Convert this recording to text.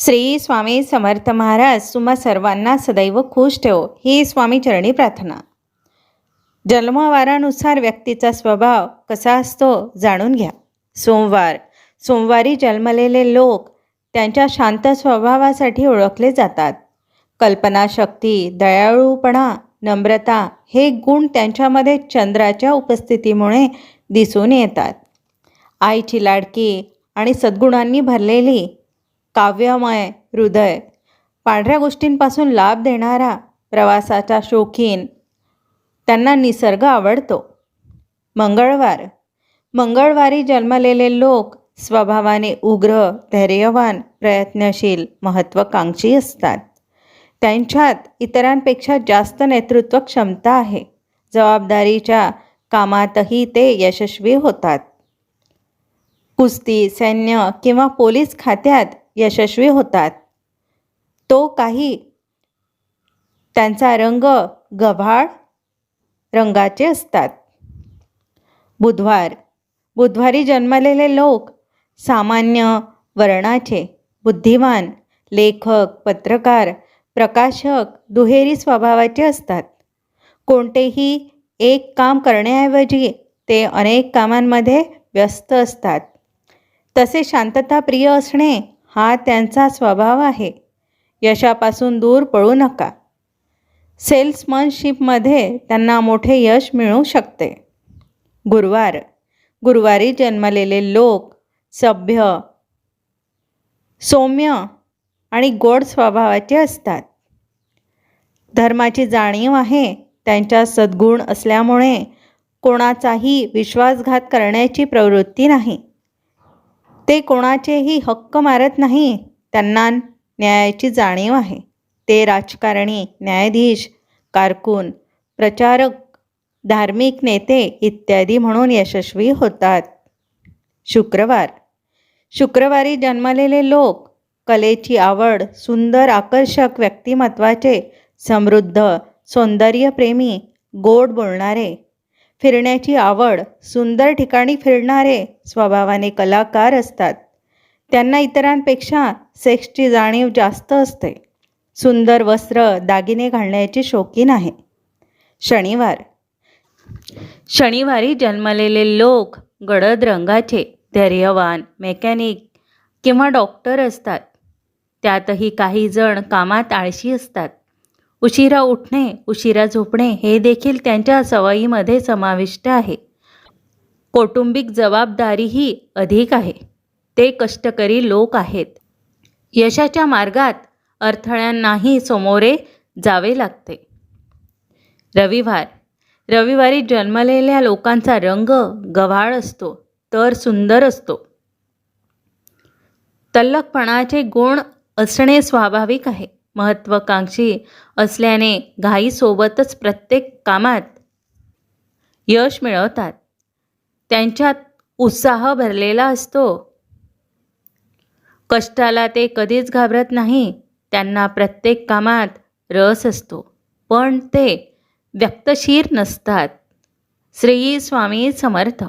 श्री स्वामी समर्थ महाराज तुम्हा सर्वांना सदैव खुश ठेव. ही स्वामी चरणी प्रार्थना. जन्मवारानुसार व्यक्तीचा स्वभाव कसा असतो जाणून घ्या. सोमवार. सोमवारी जन्मलेले लोक त्यांच्या शांत स्वभावासाठी ओळखले जातात. कल्पनाशक्ती दयाळूपणा नम्रता हे गुण त्यांच्यामध्ये चंद्राच्या उपस्थितीमुळे दिसून येतात. आईची लाडकी आणि सद्गुणांनी भरलेली काव्यमय हृदय. पांढऱ्या गोष्टींपासून लाभ देणारा प्रवासाचा शौकीन. त्यांना निसर्ग आवडतो. मंगळवार. मंगळवारी जन्मलेले लोक स्वभावाने उग्र धैर्यवान प्रयत्नशील महत्त्वाकांक्षी असतात. त्यांच्यात इतरांपेक्षा जास्त नेतृत्व क्षमता आहे. जबाबदारीच्या कामातही ते यशस्वी होतात. कुस्ती सैन्य किंवा पोलीस खात्यात यशस्वी होतात. तो काही त्यांचा रंग गव्हाळ रंगाचे असतात. बुधवार बुधवारी जन्मलेले लोक सामान्य वर्णाचे बुद्धिमान लेखक पत्रकार प्रकाशक दुहेरी स्वभावाचे असतात. कोणतेही एक काम करण्याऐवजी ते अनेक कामांमध्ये व्यस्त असतात. तसे शांतताप्रिय असणे हा त्यांचा स्वभाव आहे. यशापासून दूर पळू नका. सेल्समनशिपमध्ये त्यांना मोठे यश मिळू शकते. गुरुवार. गुरुवारी जन्मलेले लोक सभ्य सौम्य आणि गोड स्वभावाचे असतात. धर्माची जाणीव आहे त्यांच्या सद्गुण असल्यामुळे कोणाचाही विश्वासघात करण्याची प्रवृत्ती नाही. ते कोणाचेही हक्क मारत नाही त्यांना न्यायाची जाणीव आहे. ते राजकारणी न्यायाधीश कारकून प्रचारक धार्मिक नेते इत्यादी म्हणून यशस्वी होतात. शुक्रवार. शुक्रवारी जन्मलेले लोक कलेची आवड सुंदर आकर्षक व्यक्तिमत्वाचे समृद्ध सौंदर्यप्रेमी गोड बोलणारे फिरण्याची आवड सुंदर ठिकाणी फिरणारे स्वभावाने कलाकार असतात. त्यांना इतरांपेक्षा सेक्सची जाणीव जास्त असते. सुंदर वस्त्र दागिने घालण्याची शौकीन आहे. शनिवार. शनिवारी जन्मलेले लोक गडद रंगाचे धैर्यवान मेकॅनिक किंवा डॉक्टर असतात. त्यातही काही जण कामात आळशी असतात. उशिरा उठणे उशिरा झोपणे हे देखील त्यांच्या सवयीमध्ये समाविष्ट आहे. कौटुंबिक जबाबदारीही अधिक आहे. ते कष्टकरी लोक आहेत. यशाच्या मार्गात अडथळ्यांनाही समोरे जावे लागते. रविवार. रविवारी जन्मलेल्या लोकांचा रंग गव्हाळ असतो तर सुंदर असतो. तल्लखपणाचे गुण असणे स्वाभाविक आहे. महत्त्वाकांक्षी असल्याने घाईसोबतच प्रत्येक कामात यश मिळवतात. त्यांच्यात उत्साह भरलेला असतो. कष्टाला ते कधीच घाबरत नाही. त्यांना प्रत्येक कामात रस असतो. पण ते व्यक्तशीर नसतात. श्री स्वामी समर्थ